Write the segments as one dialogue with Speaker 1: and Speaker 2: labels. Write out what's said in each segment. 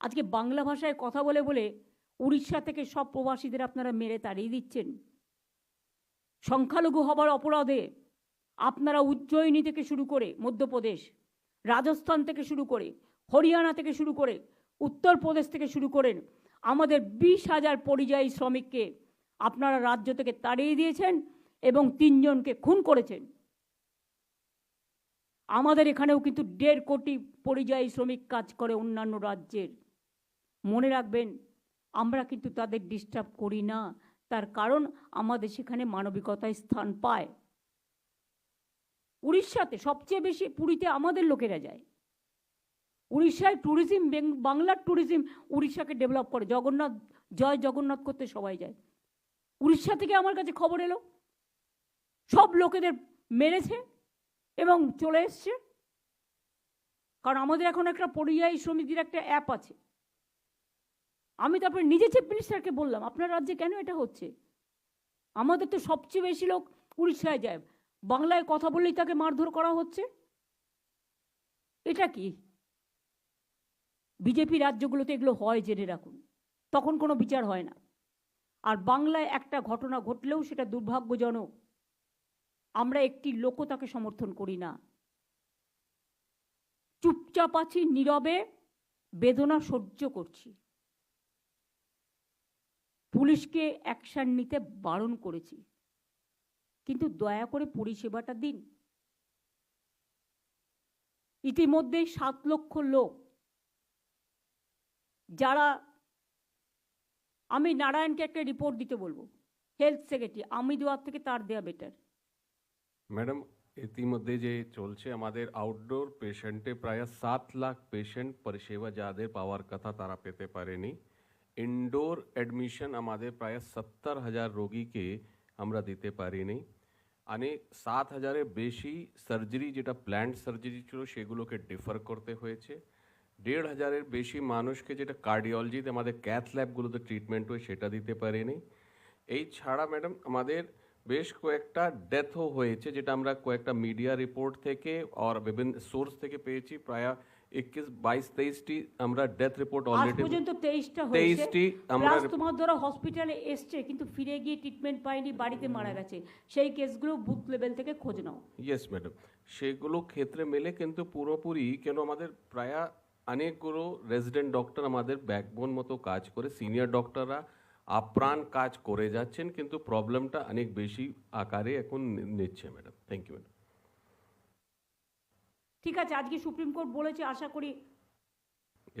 Speaker 1: আজকে বাংলা ভাষায় কথা বলে বলে উড়িষ্যা থেকে সব প্রবাসীদের আপনারা মেরে তাড়িয়ে দিচ্ছেন। সংখ্যালঘু হবার অপরাধে আপনারা উজ্জয়িনী থেকে শুরু করে মধ্যপ্রদেশ, রাজস্থান থেকে শুরু করে হরিয়ানা থেকে শুরু করে উত্তরপ্রদেশ থেকে শুরু করেন আমাদের বিশ হাজার পরিযায়ী শ্রমিককে আপনারা রাজ্য থেকে তাড়িয়ে দিয়েছেন এবং তিনজনকে খুন করেছেন। আমাদের এখানেও কিন্তু দেড় কোটি পরিযায়ী শ্রমিক কাজ করে অন্যান্য রাজ্যের। মনে রাখবেন, আমরা কিন্তু তাদের ডিস্টার্ব করি না। তার কারণ আমাদের সেখানে মানবিকতায় স্থান পায়। উড়িষ্যাতে সবচেয়ে বেশি পুরীতে আমাদের লোকেরা যায়। উড়িষ্যায় ট্যুরিজম বাংলার ট্যুরিজম উড়িষ্যাকে ডেভেলপ করে। জগন্নাথ, জয় জগন্নাথ করতে সবাই যায়। উড়িষ্যা থেকে আমার কাছে খবর এলো। সব লোকেদের মেরেছে এবং চলে এসছে। কারণ আমাদের এখন একটা পরিযায়ী শ্রমিকদের একটা অ্যাপ আছে। আমি তারপরে নিজে চিফ মিনিস্টারকে বললাম, আপনার রাজ্যে কেন এটা হচ্ছে? আমাদের তো সবচেয়ে বেশি লোক উড়িষ্যায় যায়। বাংলায় কথা বললেই তাকে মারধর করা হচ্ছে। এটা কি? বিজেপি রাজ্যগুলোতে এগুলো হয় জেনে রাখুন। তখন কোনো বিচার হয় না। আর বাংলায় একটা ঘটনা ঘটলেও সেটা দুর্ভাগ্যজনক। আমরা একটি লোকও তাকে সমর্থন করি না। চুপচাপ আছি, নীরবে, বেদনা সহ্য করছি। পুলিশকে অ্যাকশন নিতে বারণ করেছি। কিন্তু দয়া করে পরিষেবাটা দিন। ইতিমধ্যে সাত লক্ষ লোক যারা আমি নারায়ণকে একটা রিপোর্ট দিতে বলব হেলথ সেক্রেটারি আমি দেওয়ার থেকে তার দেওয়া বেটার
Speaker 2: ম্যাডাম, ইতিমধ্যে যে চলছে আমাদের আউটডোর পেশেন্টে প্রায় সাত লাখ পেশেন্ট পরিষেবা যাদের পাওয়ার কথা তারা পেতে পারেনি। ইনডোর অ্যাডমিশন আমাদের প্রায় সত্তর হাজার রোগীকে আমরা দিতে পারিনি অনেক সাত হাজারের বেশি সার্জারি যেটা প্ল্যান্ট সার্জারি ছিল সেগুলোকে ডিফার করতে হয়েছে দেড় হাজারের বেশি মানুষকে যেটা কার্ডিওলজিতে আমাদের ক্যাথ ল্যাবগুলোতে ট্রিটমেন্ট হয় সেটা দিতে পারেনি এই ছাড়া ম্যাডাম আমাদের বেশ কয়েকটা ডেথও হয়েছে যেটা আমরা কয়েকটা মিডিয়া রিপোর্ট থেকে আর বিভিন্ন সোর্স থেকে পেয়েছি প্রায় একুশ বাইশ তেইশটি আমরা ডেথ রিপোর্ট অলরেডি
Speaker 1: পর্যন্ত হয়েছে।
Speaker 2: আমরা
Speaker 1: তোমার ধরো হসপিটালে এসছে কিন্তু ফিরে গিয়ে ট্রিটমেন্ট পায়নি বাড়িতে মারা গেছে। সেই কেসগুলো বুথ লেভেল থেকে খোঁজ নাও।
Speaker 2: ইয়েস ম্যাডাম সেগুলো ক্ষেত্রে মেলে কিন্তু পুরোপুরি কেন আমাদের প্রায় অনেকগুলো রেজিডেন্ট ডক্টর আমাদের ব্যাকবোন মতো কাজ করে সিনিয়র ডক্টররা আপ্রাণ কাজ করে যাচ্ছেন কিন্তু প্রবলেমটা অনেক বেশি আকারে এখন নিচ্ছে ম্যাডাম থ্যাংক ইউ ম্যাডাম
Speaker 1: ঠিক আছে আজকে সুপ্রিম কোর্ট বলেছে আশা করি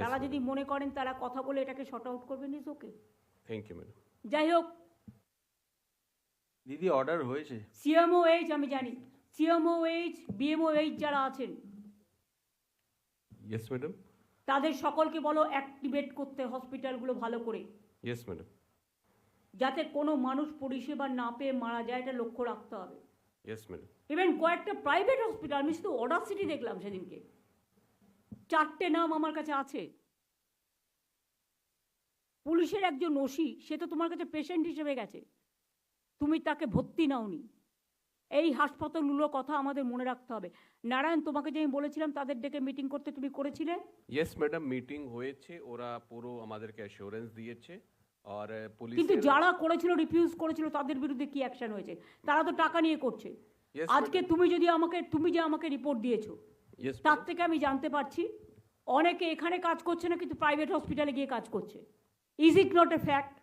Speaker 1: তারা যদি মনে করেন তারা কথা বলে এটাকে শর্ট আউট করবেন is okay
Speaker 2: thank you madam
Speaker 1: যাই হোক।
Speaker 3: দিদি অর্ডার হয়েছে।
Speaker 1: সিএমও এইচ আমি জানি। সিএমও এইচ বিএমও এইচ যারা আছেন
Speaker 2: ইয়েস ম্যাডাম
Speaker 1: তাদের সকলকে বলো অ্যাক্টিভেট করতে হসপিটালগুলো ভালো করে।
Speaker 2: ইয়েস ম্যাডাম
Speaker 1: যাতে কোনো মানুষ পরিষেবা না পেয়ে মারা যায় এটা লক্ষ্য রাখতে হবে।
Speaker 2: ইয়েস ম্যাডাম
Speaker 1: ইভেন কয়েকটা প্রাইভেট হসপিটাল আমি শুধু অর্ডার সিটি দেখলাম সেদিনকে। চারটে নাম আমার কাছে আছে। পুলিশের একজন ওসি সে তো তোমার কাছে পেশেন্ট হিসেবে গেছে। তুমি তাকে ভর্তি নাওনি। এই হাসপাতালগুলোর কথা আমাদের মনে রাখতে হবে। নারায়ণ তোমাকে যে আমি বলেছিলাম তাদের ডেকে মিটিং করতে তুমি করেছিলে?
Speaker 2: ইয়েস ম্যাডাম মিটিং হয়েছে। ওরা পুরো আমাদেরকে অ্যাসিওরেন্স দিয়েছে।
Speaker 1: কিন্তু যারা করেছিল রিফিউজ করেছিল তাদের বিরুদ্ধে কি অ্যাকশন হয়েছে? তারা তো টাকা নিয়ে করছে। আজকে তুমি যদি আমাকে তুমি যে আমাকে রিপোর্ট দিয়েছ তার থেকে আমি জানতে পারছি অনেকে এখানে কাজ করছে না কিন্তু প্রাইভেট হসপিটালে গিয়ে কাজ করছে। Is it not a fact